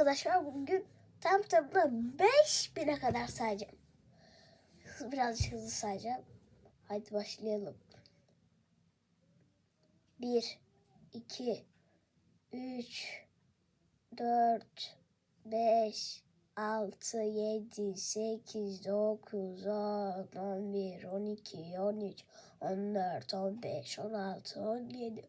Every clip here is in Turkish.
arkadaşlar bugün tam tamına 5000'e kadar sayacağım. Birazcık hızlı sayacağım. Hadi başlayalım. 1, 2, 3, 4, 5, 6, 7, 8, 9, 10, 11, 12, 13, 14, 15, 16, 17,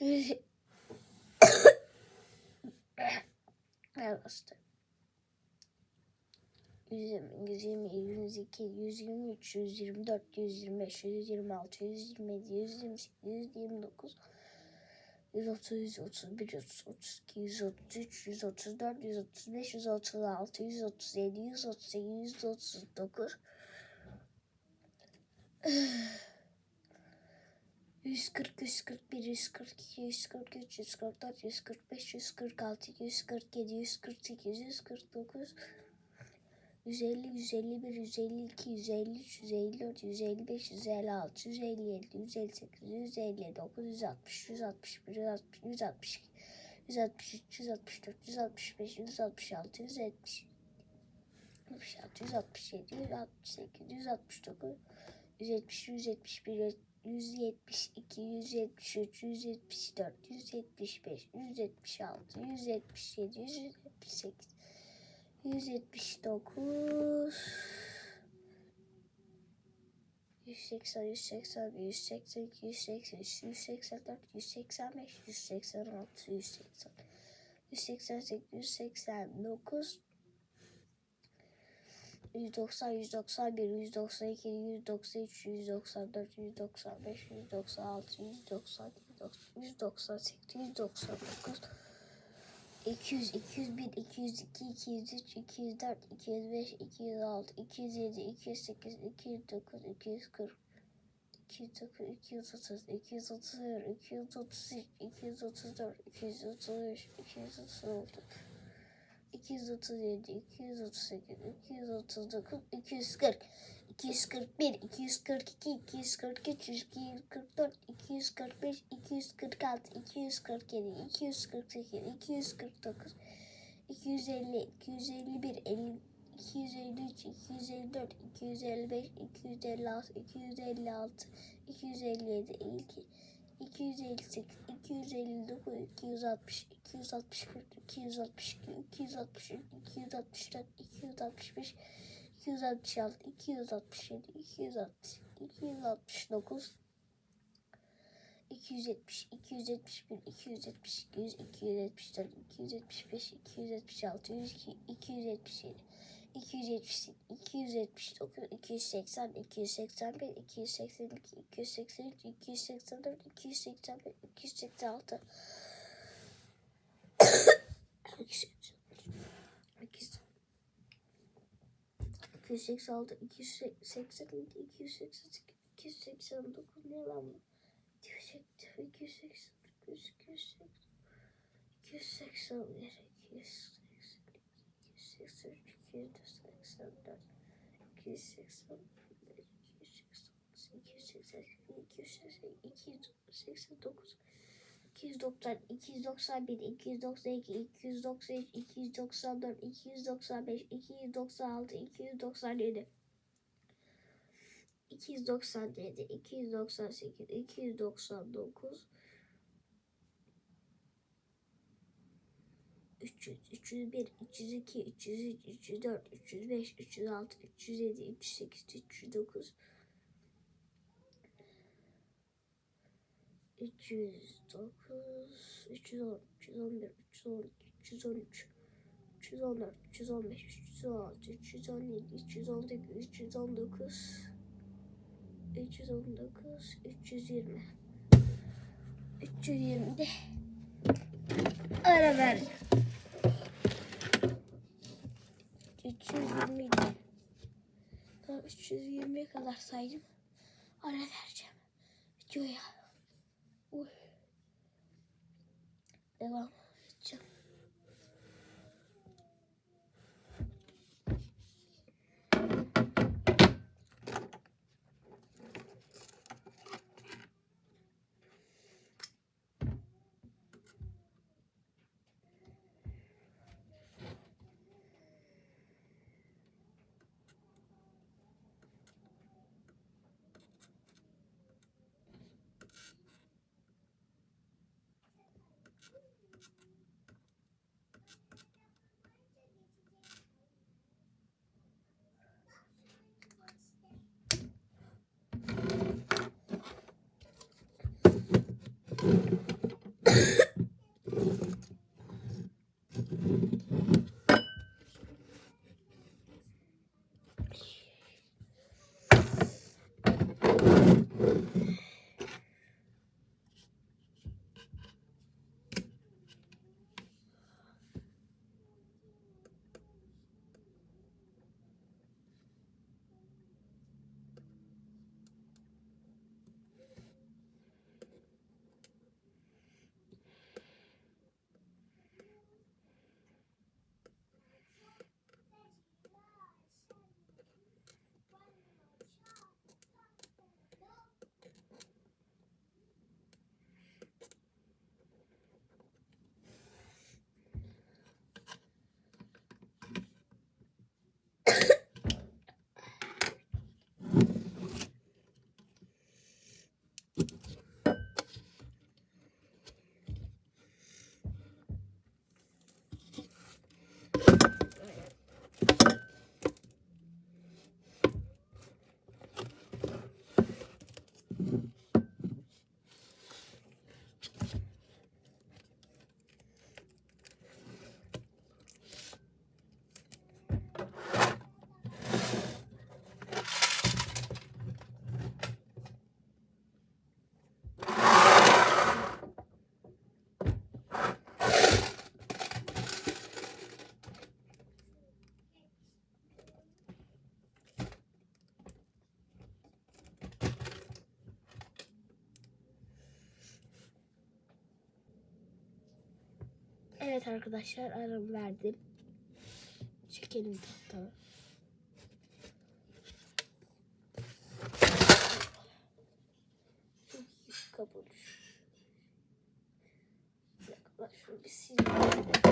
100... Evet bastı. 120, 120, 122, 123, 124, 125, 126, 127, 128, 129, 130, 131, 132, 133, 134, 135, 136, 137, 138, 139, 140, 141, 142, 143, 144, 145, 146, 147, 148, 149, 150, 151, 152, 153, 154, 155, 156, 157, 158, 159, 160, 161, 160, 162, 163, 164, 165, 166, 170, 166, 167, 168, 169, 170, 171, 172, 173, 174, 175, 176, 177, 178, 179 180 180 182 183 184 185 186 180 188 189 190 191 192 193 194 195 196 197 198 199 200, 201, 202, 203, 204, 205, 206, 207, 208, 209, 240, 209, 230, 231, 233, 234, 233, 236, 237, 238, 239, 240, 241, 242, 243, 244, 245, 246, 247, 248, 249, 250, 251, 50, 253, 254, 255, 256, 256, 257, 52, 258, 259, 260, 261, 262, 263, 264, 265, 266, 267, 260, 269, 270, 271, 272, 274, 275, 276, 277, 278, 279, 280, 281, 282, 283, 284, 285, 286, 286, 287, 288, 289 ne lan bu? 280, 280, 280, 280, 280, 284, 280, 289, 290, 291, 292, 293, 294, 295, 296, 297, 297, 298, 299, 300, 301, 302, 303, 304, 305, 306, 307, 308, 309, 309, 310, 311, 312, 313, 314, 315, 316, 317, 318, 319, 319, 320. 320'de ara ver. 320 'de. Daha 320'ye kadar saydım. Ara vereceğim. Videoya. Uy. Devam Evet arkadaşlar aram verdim. Çekelim tahta. Çok iyi kabul. Şunu bir sileyim.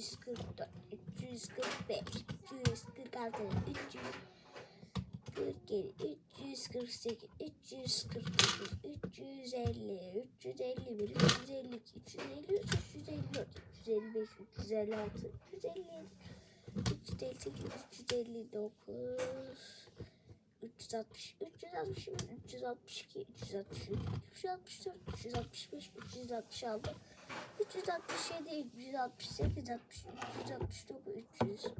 348, 349, 350, 351, 352, 353, 354, 355, 356, 357, 358, 359, 360, 361, 362, 363, 364, 365, 366, 367, 368, 63, 369, 300.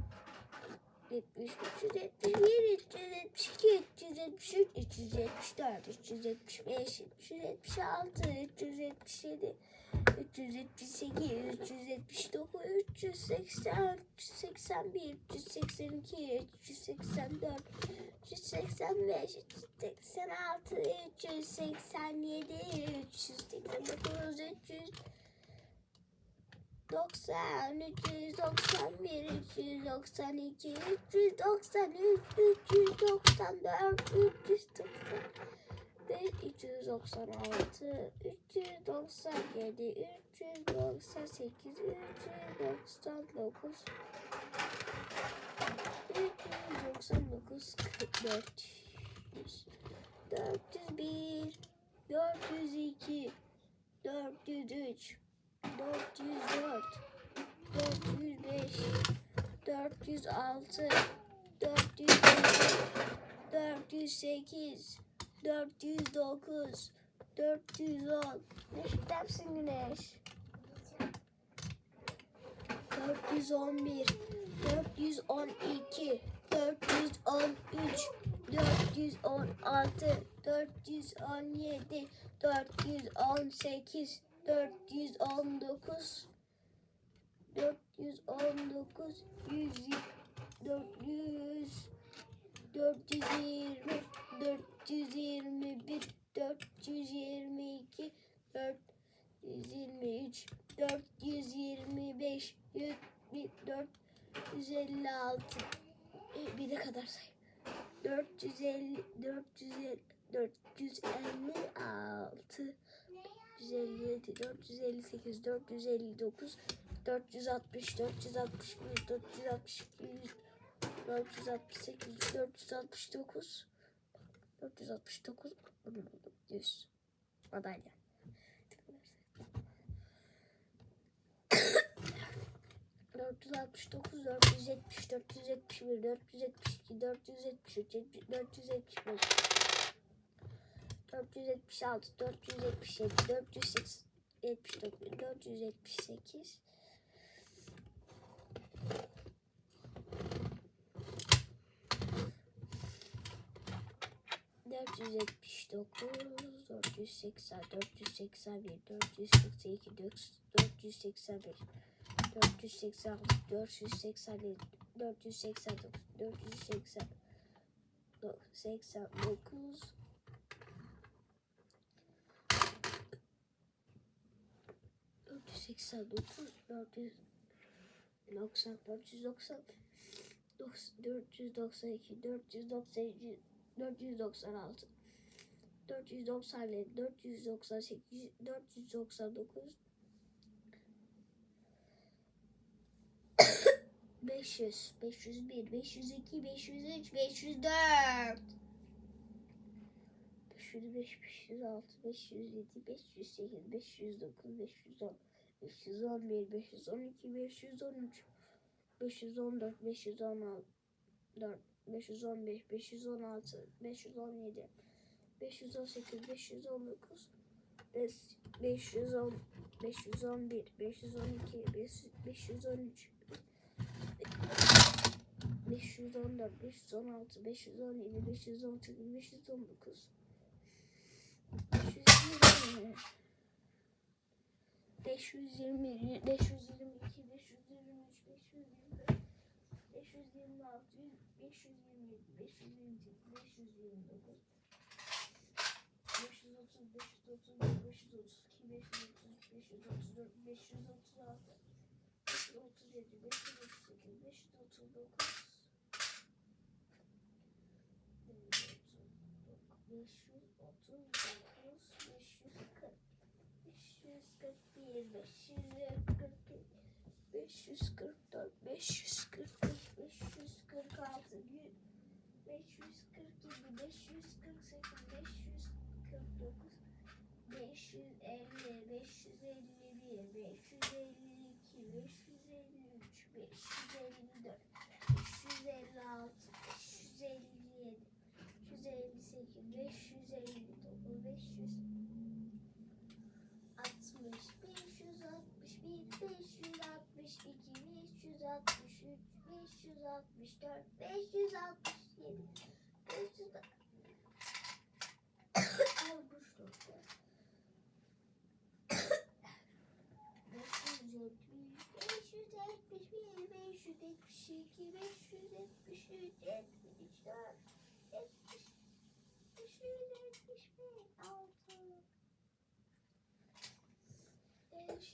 70, 371, 372, 373, 374, 375, 376, 377, 378, 379, 380, 381, 382, 384, 385, 386, 387, 389, 300, 90, 391, 392, 393, 394, 395, 396, 397, 398, 399, 399, 400, 401, 402, 403, 404, 405, 406, 407, 408, 409, 410. Ne dersin Güneş? 411, 412, 413, 416, 417, 418, 419 419 100 400 420 421 422 423 425 456 E, bir de kadar say 450 450 456 457, 458, 459, 460, 461, 462, 468, 469, 469, bunu buldum, 100 madalya. Dört yüz altmış dokuz, dört yüz 476, 477, 479, 478, 479, 480, 481, 482, 485, 486, 487, 489, 480, 89, 489, 490, 490, 492, 493, 496, 497, 497, 498, 499, 500, 501, 502, 503, 504. 505, 506, 507, 508, 509, 510, 511, 512, 513, 514, 516, 515, 516, 517, 518, 519, 510, 511, 512, 513, 514, 516, 517, 518, 519, 520, 520, 522, 523, 524, 526, 527, 528, 529, 530, 531, 532, 533, 534, 536, 537, 538, 539, 540, 541, 544, 545, 546, 547, 548, 549, 550, 551, 552, 553, 554, 556, 557, 558, 559, 500 60, 561, 562, 563, 564, 567, 500 Al bu şurada. 570, 571, 572, 573, 74, 70, 575, 6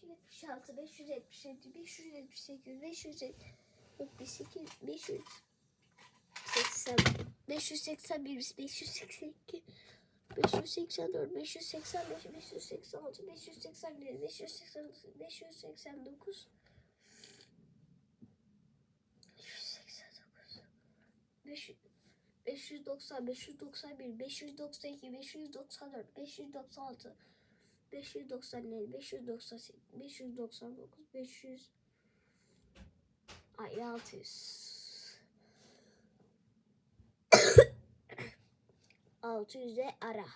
576, 577, 578, 578, 580, 581, 582, 584, 585, 586, 587, 588, 589, 589, 590, 591, 592, 594, 596, 597, 598, 599, 500, ay 600. 600'e ara.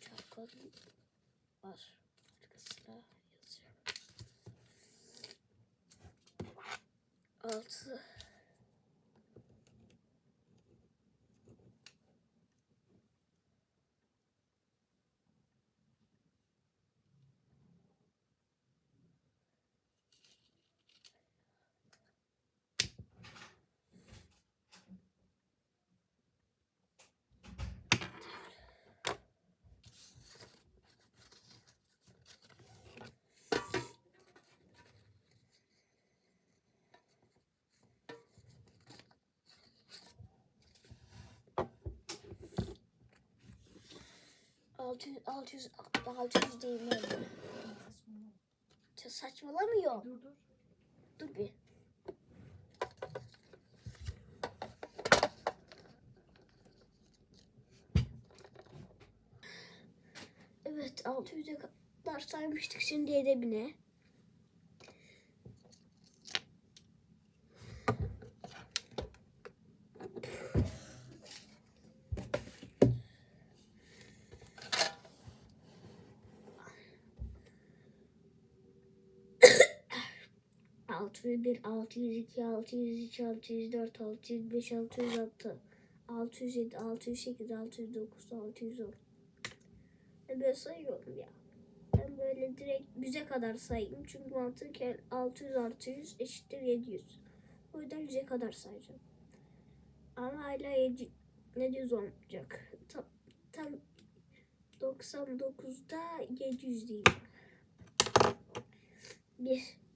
Çarpalım. Var. Arkasına yazıyorum. 6 600 600 600 değil mi? Saçmalamıyor. Dur dur. Dur bir. Evet 600'e kadar saymıştık şimdi edebine. Altı 602, 603, 604, 605, 606, 607, 608, 609, 610. Ben böyle sayıyorum ya. Ben böyle direkt 100'e kadar sayayım. Çünkü mantıken 600 artı 100 eşittir 700. O yüzden 100'e kadar sayacağım. Ama hala 7, 700 olmayacak. Tam, tam 99'da 700 değil. 1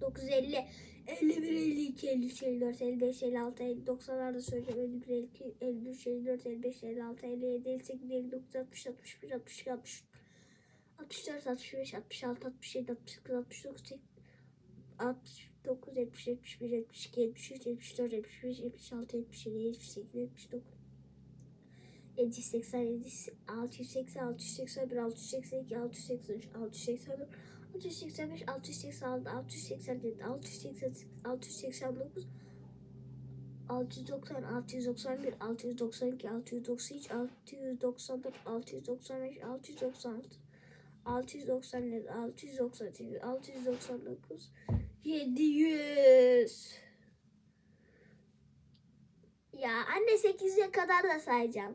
49, 50, 51, 52, 53, 54, 55, 56, 50, 90'larda söyleyeceğim. 51, 52, 53, 54, 55, 56, 57, 58, 59, 60, 61, 62, 63, 64, 65, 66, 67, 68, 69, 69, 70, 71, 72, 73, 74, 75, 76, 77, 78, 79, 780, 680, 681, 682, 683, 684, 685, 686, 687, 688, 689, 690, 691, 692, 693, 694, 695, 696, 697, 698, 699, 700. Ya anne 8'e kadar da sayacağım.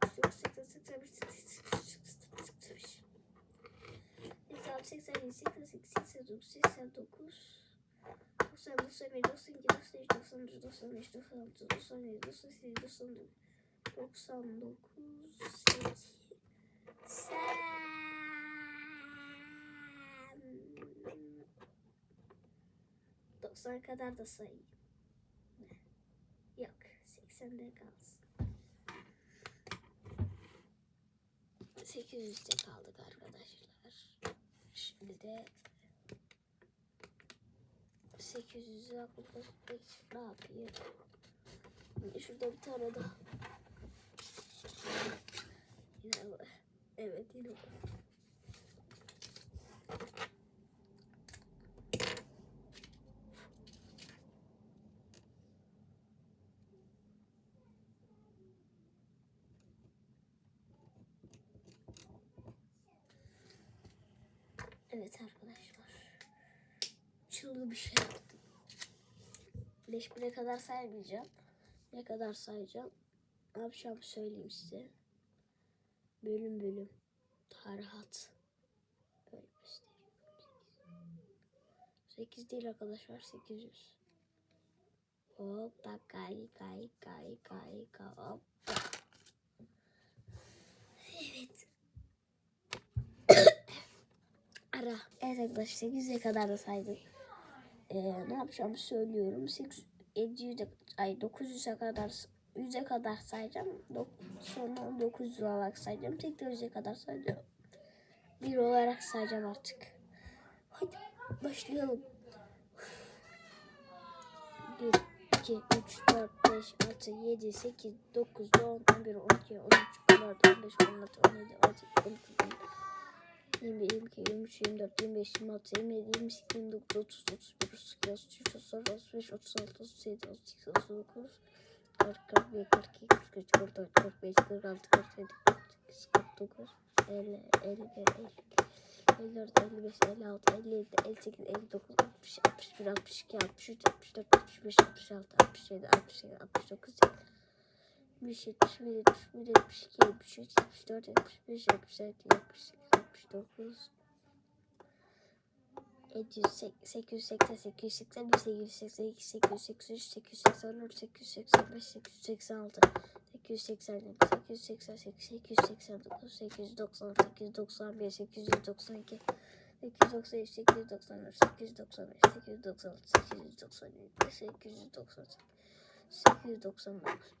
90 kadar da sayayım. Yok 80'de kalsın. 800'de kaldık arkadaşlar. Şimdi de 800'ü aklıma ne yapayım? Şurada bir tane daha. Yine var. Evet yine. Evet arkadaşlar. Çılgın bir şey yaptım. 5000'e kadar saymayacağım. Ne kadar sayacağım? Ne yapacağımı söyleyeyim size. Bölüm bölüm. Tarihat. Böyle göstereyim. 8 değil arkadaşlar 800. Hoppa kay kay kay kay kay hoppa. Evet. Ara. Evet arkadaşlar 8'e kadar da saydık. Ee, ne yapacağımı söylüyorum. 8 700'e ay 900'e kadar 100'e kadar sayacağım. Dok- sonra 900 olarak sayacağım. Tekrar 100'e kadar sayacağım. 1 olarak sayacağım artık. Hadi başlayalım. 1, 2, 3, 4, 5, 6, 7, 8, 9, 10, 11, 12, 13, 14, 15, 16, 17, 18, 19, 20, 22, 23, 24, 25, 26, 27, 28, 29, 30, 31, 32, 33, 34, 35, 36, 37, 38, 39, 40, 41, 42, 43, 44, 45, 46, 47, 48, 49, 50, 51, 52, 54, 55, 56, 57, 58, 59, 60, 61, 62, 63, 64, 65, 66, 67, 67, 69, 70, 71, 71, 72, 73, 74, 75, 76, 78, 79, 880, 881, 882, 883, 884, 885, 886, 887, 888, 889, 890, 891, 892, 893, 894, 895, 896, 897, 898, 899,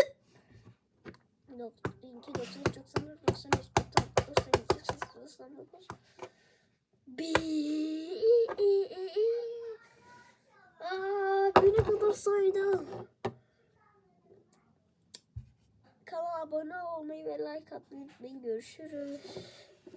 94, 92, 93, 94, 95, 96, 97, 98, 99, Bir. Aa, beni kadar saydım. Kanala abone olmayı ve like atmayı unutmayın. Görüşürüz.